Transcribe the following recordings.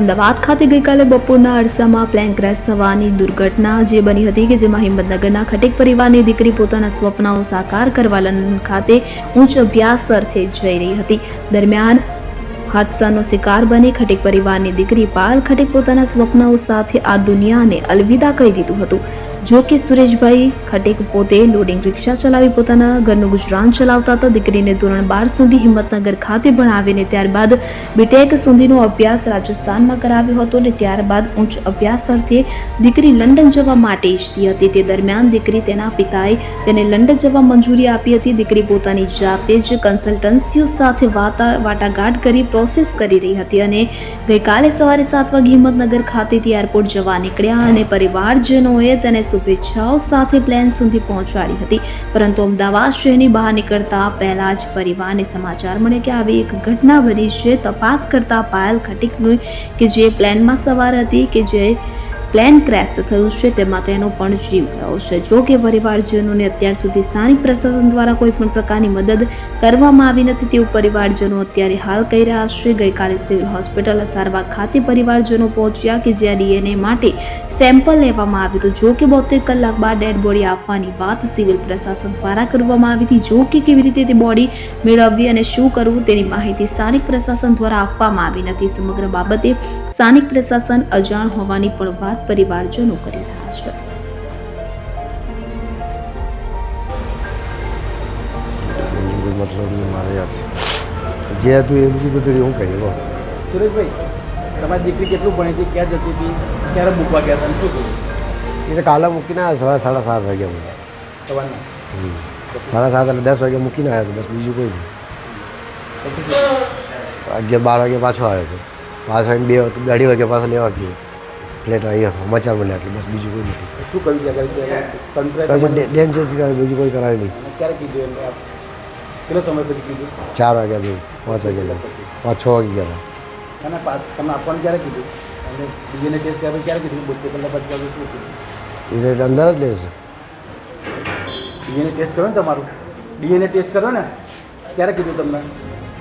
અમદાવાદ ખાતે ગઈકાલે બપોરના અરસામાં પ્લેન ક્રેશ થવાની દુર્ઘટના જે બની હતી કે જેમાં હિંમતનગરના ખટીક પરિવારની દીકરી પોતાના સ્વપ્નાઓ સાકાર કરવા લંડન ખાતે ઉચ્ચ અભ્યાસ અર્થે જઈ રહી હતી. દરમિયાન હાદસાનો શિકાર બની ખટીક પરિવારની દીકરી પાલ ખટીક પોતાના સ્વપ્નાઓ સાથે આ દુનિયાને અલવિદા કહી દીધું હતું. જો કે સુરેશભાઈ ખટેક પોતે લોડિંગ રિક્ષા ચલાવી પોતાના ઘરનું ગુજરાન ચલાવતા હતા. દીકરીને ધોરણ બાર સુધી હિંમતનગર ખાતે ભણાવીને ત્યારબાદ બીટેક સુધીનો અભ્યાસ રાજસ્થાનમાં કરાવ્યો હતો અને ત્યારબાદ ઉચ્ચ અભ્યાસ અર્થે દીકરી લંડન જવા માટે ઈચ્છતી હતી. તે દરમિયાન દીકરી તેના પિતાએ તેને લંડન જવા મંજૂરી આપી હતી. દીકરી પોતાની જાતે જ કન્સલ્ટન્સીઓ સાથે વાતા વાટાઘાટ કરી પ્રોસેસ કરી રહી હતી અને ગઈકાલે સવારે સાત વાગે હિંમતનગર ખાતેથી એરપોર્ટ જવા નીકળ્યા અને પરિવારજનોએ તેને શુભેચ્છાઓ સાથે પ્લેન સુધી પહોંચાડી હતી. પરંતુ અમદાવાદ શહેરની બહાર નીકળતા પહેલા જ પરિવારને સમાચાર મળે કે આવી એક ઘટના બની છે. તપાસ કરતા પાયલ ખટીકનું કે જે પ્લેનમાં સવાર હતી કે જે પ્લેન ક્રેશ થયું છે, તેમાં તેનો પણ જીવ ગયો છે. જો કે પરિવારજનોને અત્યાર સુધી સ્થાનિક પ્રશાસન દ્વારા કોઈ પણ પ્રકારની મદદ કરવામાં આવી નથી, તેવું પરિવારજનો અત્યારે હાલ કહી રહ્યા છે. ગઈકાલે સિવિલ હોસ્પિટલ સારવાર ખાતે પરિવારજનો પહોંચ્યા કે જ્યાં ડીએનએ માટે સેમ્પલ લેવામાં આવ્યું હતું. જો કે બોતેર કલાક બાદ ડેડ બોડી આપવાની વાત સિવિલ પ્રશાસન દ્વારા કરવામાં આવી હતી. જો કે કેવી રીતે તે બોડી મેળવવી અને શું કરવું તેની માહિતી સ્થાનિક પ્રશાસન દ્વારા આપવામાં આવી નથી. સમગ્ર બાબતે સ્થાનિક પ્રશાસન અજાણ હોવાની પણ વાત પરિવારજનો કરી રહ્યા છે. મતલબ મારે યાદ છે. જે હતું એ બધું બધું હું કરી સુરેશભાઈ તમારી દીકરી કેટલું ભણી હતી ક્યાં જતી હતી ક્યારે મૂકવા ગયા હતા શું થયું એ કાલે મૂકીને આવ્યા સવારે સાડા સાત વાગ્યા સવારના? સાડા સાત એટલે દસ વાગે મૂકીને આવ્યો હતો બસ બીજું કોઈ નહીં. અગિયાર બાર વાગે પાછો આવ્યો હતો. પાછો આવીને બે વાગે- અઢી વાગે પાછો લેવા ગયો. ફ્લેટ અહીંયા સમાચાર મળ્યા એટલે બસ બીજું કોઈ નથી. શું કર્યું છે આગળ? તંત્રએ પછી તમારે- ડેન સેફ્ટી કરાવી બીજું કોઈ કરાવ્યું નહીં. અને ક્યારે કીધું એમને આપ. કેટલો સમય પછી કીધું? ચાર વાગ્યા જેવું પાંચ વાગ્યા જેવું. પાંચ છ વાગે ગયા હતા. અને પા- તમને આપવાનું ક્યારે કીધું? અને ડીએનએ ટેસ્ટ કર્યા પછી ક્યારે કીધું? બોતેર કલાક પછી કર્યું શું કીધું? એ રીતે અંદર જ લેશે ડીએનએ ટેસ્ટ કર્યો ને તમારું? ડીએનએ ટેસ્ટ કર્યો ને? ક્યારે કીધું તમને?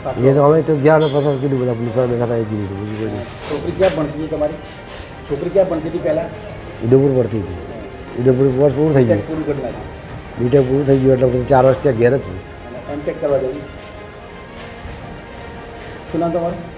એ તો અમે તો ગયા ને પછી કીધું બધા પોલીસવાળા બેઠા હતા એ કીધું બીજું કોઈ છોકરી ક્યાં ભણતી હતી તમારી? છોકરી ક્યાં ભણતી હતી પહેલાં? ઉદયપુર પડતી હતી. ઉદયપુર વર્ષ પૂરું થઈ ગયું. બીટેક પૂરું થઈ ગયું એટલે પછી ચાર વર્ષ ત્યાં ઘેર જ છે. એમટેક કરવા જવું. શું નામ તમારું?